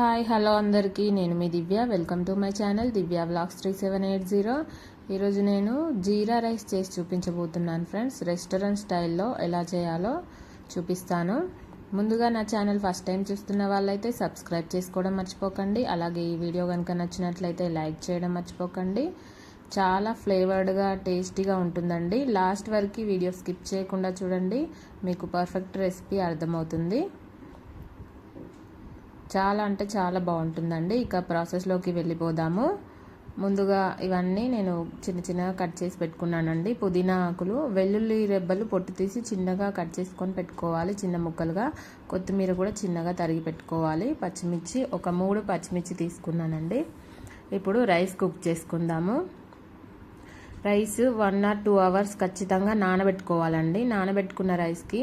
Hi hello అందరికీ. నేను మీ Divya. Welcome to my channel Divya blogs three seven eight zero. ఈరోజు నేను జీరా rice చేసి చూపించబోతున్నాను ఫ్రెండ్స్. రెస్టారెంట్ స్టైల్లో ఎలా చేయాలో చూపిస్తాను. ముందుగా నా ఛానల్ ఫస్ట్ టైం చూస్తున్న వాళ్ళైతే సబ్స్క్రైబ్ చేసుకోవడం మర్చిపోకండి. అలాగే ఈ వీడియో కనుక నచ్చినట్లయితే లైక్ చేయడం మర్చిపోకండి. చాలా ఫ్లేవర్డ్గా టేస్టీగా ఉంటుందండి. లాస్ట్ వరకు వీడియో స్కిప్ చేయకుండా చూడండి. మీకు పర్ఫెక్ట్ రెసిపీ అర్థమవుతుంది. చాలా అంటే చాలా బాగుంటుందండి. ఇక ప్రాసెస్లోకి వెళ్ళిపోదాము. ముందుగా ఇవన్నీ నేను చిన్న చిన్నగా కట్ చేసి పెట్టుకున్నానండి. పుదీనా ఆకులు వెల్లుల్లి రెబ్బలు పొట్టు తీసి చిన్నగా కట్ చేసుకొని పెట్టుకోవాలి. చిన్న ముక్కలుగా కొత్తిమీర కూడా చిన్నగా తరిగి పెట్టుకోవాలి. పచ్చిమిర్చి ఒక మూడు పచ్చిమిర్చి తీసుకున్నానండి. ఇప్పుడు రైస్ కుక్ చేసుకుందాము. Rice one or two hours ఖచ్చితంగా నానబెట్టుకోవాలండి. నానబెట్టుకున్న రైస్కి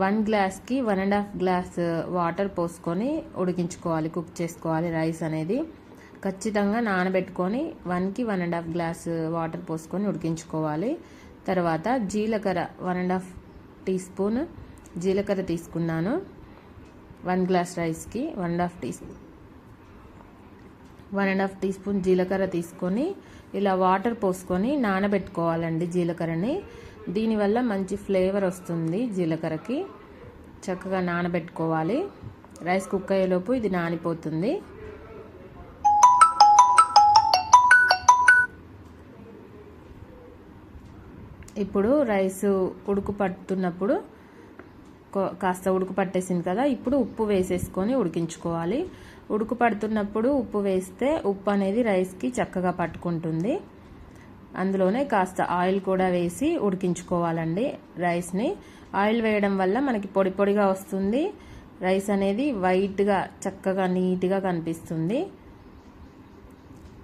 వన్ గ్లాస్కి one and half glass water పోసుకొని ఉడికించుకోవాలి కుక్ చేసుకోవాలి రైస్ అనేది. ఖచ్చితంగా నానబెట్టుకొని వన్కి one and half glass water పోసుకొని ఉడికించుకోవాలి. తర్వాత జీలకర్ర one and half teaspoon జీలకర్ర తీసుకున్నాను. వన్ గ్లాస్ రైస్కి one and half tea one and half teaspoon జీలకర్ర తీసుకొని ఇలా వాటర్ పోసుకొని నానబెట్టుకోవాలండి జీలకర్రని. దీనివల్ల మంచి ఫ్లేవర్ వస్తుంది జీలకర్రకి. చక్కగా నానబెట్టుకోవాలి. రైస్ కుక్ అయ్యేలోపు ఇది నానిపోతుంది. ఇప్పుడు రైస్ ఉడుకుపడుతున్నప్పుడు కాస్త ఉడుకు పట్టేసింది కదా ఇప్పుడు ఉప్పు వేసేసుకొని ఉడికించుకోవాలి. ఉడుకు పడుతున్నప్పుడు ఉప్పు వేస్తే ఉప్పు అనేది రైస్కి చక్కగా పట్టుకుంటుంది. అందులోనే కాస్త ఆయిల్ కూడా వేసి ఉడికించుకోవాలండి రైస్ని. ఆయిల్ వేయడం వల్ల మనకి పొడి పొడిగా వస్తుంది. రైస్ అనేది వైట్గా చక్కగా నీట్గా కనిపిస్తుంది.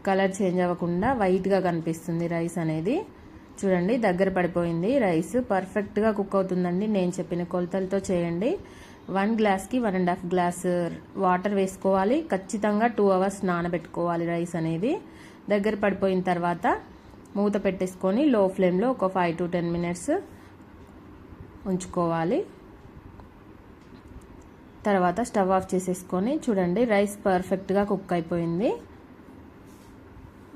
కలర్ చేంజ్ అవ్వకుండా వైట్గా కనిపిస్తుంది రైస్ అనేది. చూడండి దగ్గర పడిపోయింది రైస్. పర్ఫెక్ట్గా కుక్ అవుతుందండి. నేను చెప్పిన కొలతలతో చేయండి. వన్ గ్లాస్కి one and half glass water వేసుకోవాలి. ఖచ్చితంగా టూ అవర్స్ నానబెట్టుకోవాలి రైస్ అనేది. దగ్గర పడిపోయిన తర్వాత మూత పెట్టేసుకొని లో ఫ్లేమ్లో ఒక ఫైవ్ టు టెన్ మినిట్స్ ఉంచుకోవాలి. తర్వాత స్టవ్ ఆఫ్ చేసేసుకొని చూడండి రైస్ పర్ఫెక్ట్గా కుక్ అయిపోయింది.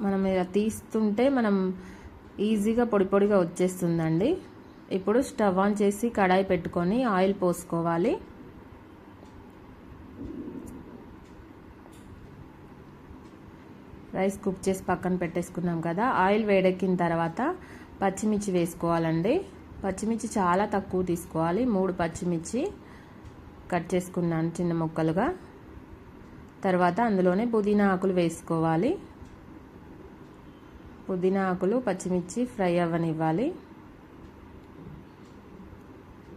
మనం ఇలా తీస్తుంటే మనం ఈజీగా పొడి పొడిగా వచ్చేస్తుందండి. ఇప్పుడు స్టవ్ ఆన్ చేసి కడాయి పెట్టుకొని ఆయిల్ పోసుకోవాలి. రైస్ కుక్ చేసి పక్కన పెట్టేసుకున్నాం కదా. ఆయిల్ వేడెక్కిన తర్వాత పచ్చిమిర్చి వేసుకోవాలండి. పచ్చిమిర్చి చాలా తక్కువ తీసుకోవాలి. మూడు పచ్చిమిర్చి కట్ చేసుకున్నాను చిన్న ముక్కలుగా. తర్వాత అందులోనే పుదీనా ఆకులు వేసుకోవాలి. పుదీనా ఆకులు పచ్చిమిర్చి ఫ్రై అవ్వనివ్వాలి.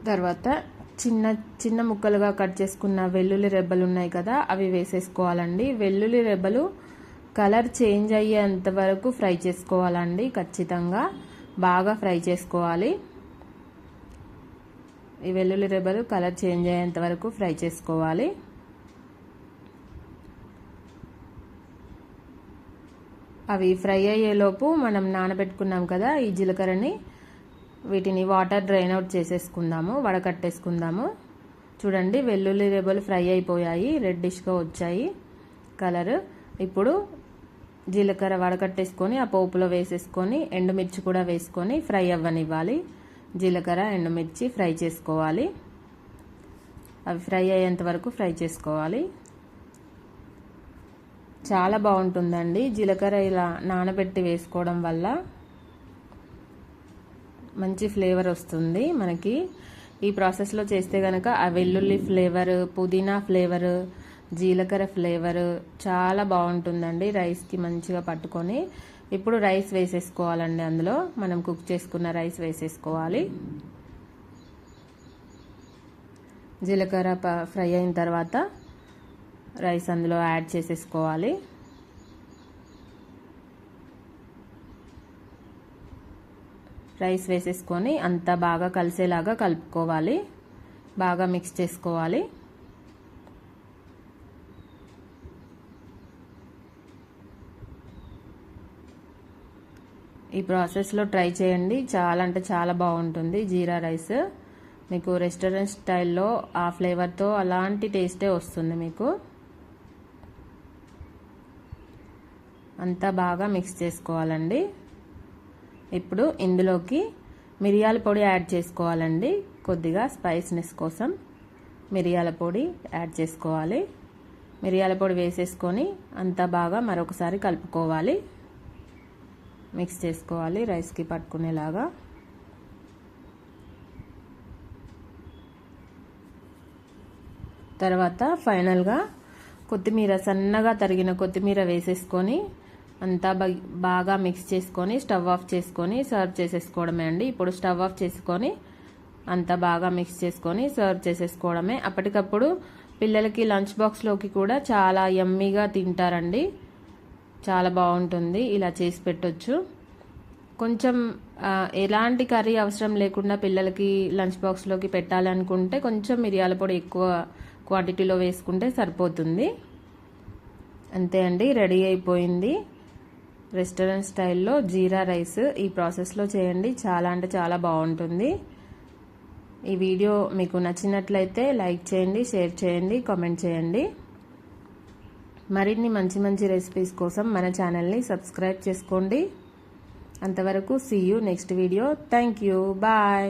తర్వాత చిన్న చిన్న ముక్కలుగా కట్ చేసుకున్న వెల్లుల్లి రెబ్బలు ఉన్నాయి కదా అవి వేసేసుకోవాలండి. వెల్లుల్లి రెబ్బలు కలర్ చేంజ్ అయ్యేంత వరకు ఫ్రై చేసుకోవాలండి ఖచ్చితంగా. బాగా ఫ్రై చేసుకోవాలి. ఈ వెల్లుల్లి రెబ్బలు కలర్ చేంజ్ అయ్యేంత వరకు ఫ్రై చేసుకోవాలి. అవి ఫ్రై అయ్యేలోపు మనం నానబెట్టుకున్నాం కదా ఈ జీలకర్రని వీటిని వాటర్ డ్రైన్ అవుట్ చేసేసుకుందాము వడకట్టేసుకుందాము. చూడండి వెల్లుల్లి రెబ్బలు ఫ్రై అయిపోయాయి రెడ్డిష్గా వచ్చాయి కలర్. ఇప్పుడు జీలకర్ర వడకట్టేసుకొని ఆ పోపులో వేసేసుకొని ఎండుమిర్చి కూడా వేసుకొని ఫ్రై అవ్వనివ్వాలి. జీలకర్ర ఎండుమిర్చి ఫ్రై చేసుకోవాలి. అవి ఫ్రై అయ్యేంత వరకు ఫ్రై చేసుకోవాలి. చాలా బాగుంటుందండి. జీలకర్ర ఇలా నానబెట్టి వేసుకోవడం వల్ల మంచి ఫ్లేవర్ వస్తుంది మనకి. ఈ ప్రాసెస్లో చేస్తే కనుక ఆ వెల్లుల్లి ఫ్లేవర్ పుదీనా ఫ్లేవర్ జీలకర్ర ఫ్లేవర్ చాలా బాగుంటుందండి రైస్కి మంచిగా పట్టుకొని. ఇప్పుడు రైస్ వేసేసుకోవాలండి అందులో. మనం కుక్ చేసుకున్న రైస్ వేసేసుకోవాలి. జీలకర్ర ఫ్రై అయిన తర్వాత రైస్ అందులో యాడ్ చేసేసుకోవాలి. రైస్ వేసేసుకొని అంతా బాగా కలిసేలాగా కలుపుకోవాలి. బాగా మిక్స్ చేసుకోవాలి. ఈ ప్రాసెస్లో ట్రై చేయండి. చాలా అంటే చాలా బాగుంటుంది జీరా రైస్. మీకు రెస్టారెంట్ స్టైల్లో ఆ ఫ్లేవర్తో అలాంటి టేస్టే వస్తుంది మీకు. అంతా బాగా మిక్స్ చేసుకోవాలండి. ఇప్పుడు ఇందులోకి మిరియాల పొడి యాడ్ చేసుకోవాలండి. కొద్దిగా స్పైస్నెస్ కోసం మిరియాల పొడి యాడ్ చేసుకోవాలి. మిరియాల పొడి వేసేసుకొని అంతా బాగా మరొకసారి కలుపుకోవాలి. మిక్స్ చేసుకోవాలి రైస్కి పట్టుకునేలాగా. తర్వాత ఫైనల్గా కొత్తిమీర సన్నగా తరిగిన కొత్తిమీర వేసేసుకొని అంతా బాగా మిక్స్ చేసుకొని స్టవ్ ఆఫ్ చేసుకొని సర్వ్ చేసేసుకోవడమే అండి. ఇప్పుడు స్టవ్ ఆఫ్ చేసుకొని అంతా బాగా మిక్స్ చేసుకొని సర్వ్ చేసేసుకోవడమే. అప్పటికప్పుడు పిల్లలకి లంచ్ బాక్స్లోకి కూడా చాలా యమ్మీగా తింటారండి. చాలా బాగుంటుంది. ఇలా చేసి పెట్టొచ్చు. కొంచెం ఎలాంటి కర్రీ అవసరం లేకుండా పిల్లలకి లంచ్ బాక్స్లోకి పెట్టాలనుకుంటే కొంచెం మిరియాల పొడి ఎక్కువ క్వాంటిటీలో వేసుకుంటే సరిపోతుంది. అంతే అండి రెడీ అయిపోయింది. రెస్టారెంట్ స్టైల్లో జీరా రైస్ ఈ ప్రాసెస్లో చేయండి. చాలా అంటే చాలా బాగుంటుంది. ఈ వీడియో మీకు నచ్చినట్లయితే లైక్ చేయండి షేర్ చేయండి కామెంట్ చేయండి. మరిన్ని మంచి మంచి రెసిపీస్ కోసం మన ఛానల్ని సబ్స్క్రైబ్ చేసుకోండి. అంతవరకు see you next video thank you bye